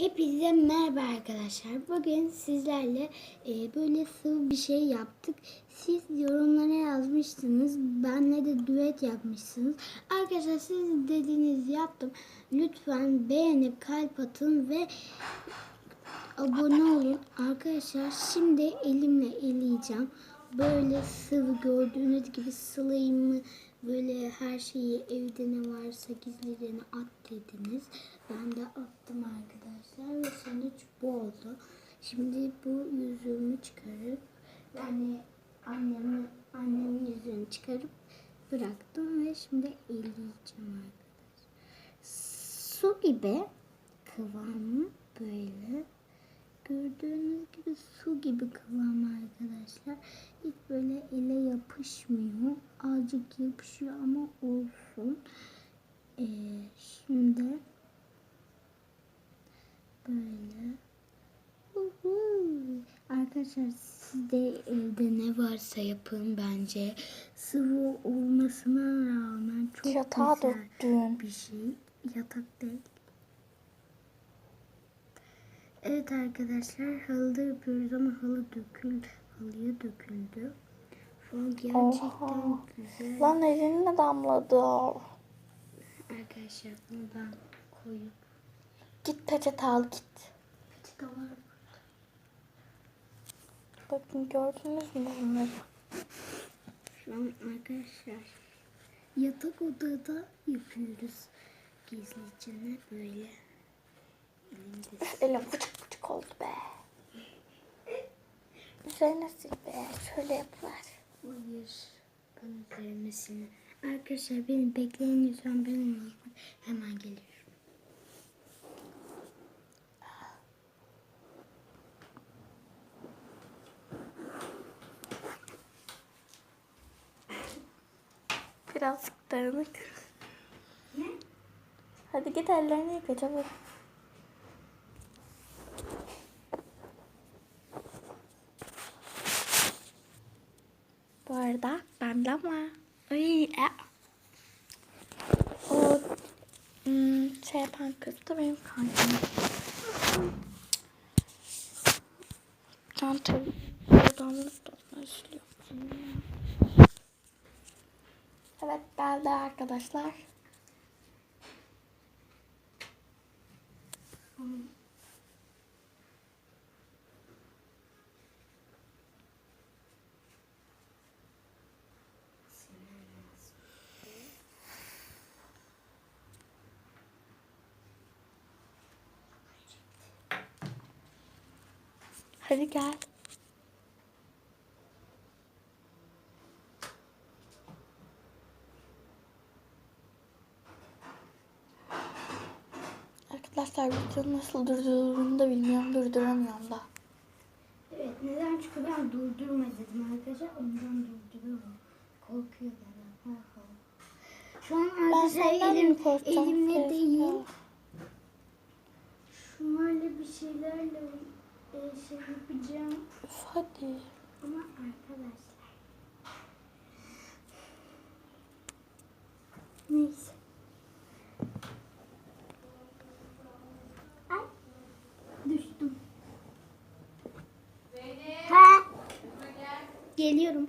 Hepinize merhaba arkadaşlar. Bugün sizlerle e, böyle sıvı bir şey yaptık. Siz yorumlara yazmışsınız. Benle de düet yapmışsınız. Arkadaşlar siz dediğinizi yaptım. Lütfen beğenip kalp atın ve abone olun. Arkadaşlar şimdi elimle eleyeceğim. Böyle sıvı gördüğünüz gibi slime'ı böyle her şeyi evde ne varsa gizlilerini at dediniz. Ben de attım arkadaşlar ve sonuç bu oldu. Şimdi bu yüzüğümü çıkarıp yani annemin, annemin yüzüğünü çıkarıp bıraktım ve şimdi eleyeceğim arkadaşlar. Su gibi kıvamı böyle. Gördüğünüz gibi su gibi kıvam arkadaşlar. Böyle ele yapışmıyor. Azıcık yapışıyor ama olsun. Ee, şimdi böyle. Uhu. Arkadaşlar siz de evde ne varsa yapın bence. Sıvı olmasına rağmen çok Yatağa güzel döktün. bir şey. Yatak değil. Evet arkadaşlar halıda yapıyoruz ama halı döküldü. Halıya döküldü. An gerçekten Oha. güzel. Lan eline damladı. Arkadaşlar bunu ben koyup Git peçete al git. peçete var. Bakın gördünüz mü bunları? Şu an arkadaşlar yatak odada yapıyoruz. Gizlicene böyle. Elimde Üf, elim pıçık pıçık oldu be. Üzerine sil be. Şöyle yapıver. Hayır. Ben üzerine silme. Arkadaşlar beni bekleyin lütfen benim hemen geliyorum. Birazcık dağınık. Hadi git ellerini yıka çabuk. Bu de ama. Ay, e. O hmm, şey yapan kız da benim kankam. Çantayı buradan mutlaka işliyor. Evet geldi arkadaşlar. Hadi gel. Arkadaşlar videonun nasıl durdurulduğunu da bilmiyorum. Durduramıyorum da. Evet neden? Çünkü ben durdurma dedim arkadaşlar. Ondan durduruyorum. Korkuyor ha. Şu an arkadaşlar elim, elimle değil. Şunlarla bir şeylerle e, şey yapacağım. Hadi. Ama arkadaşlar. Neyse. Ay. Düştüm. Ha. Geliyorum.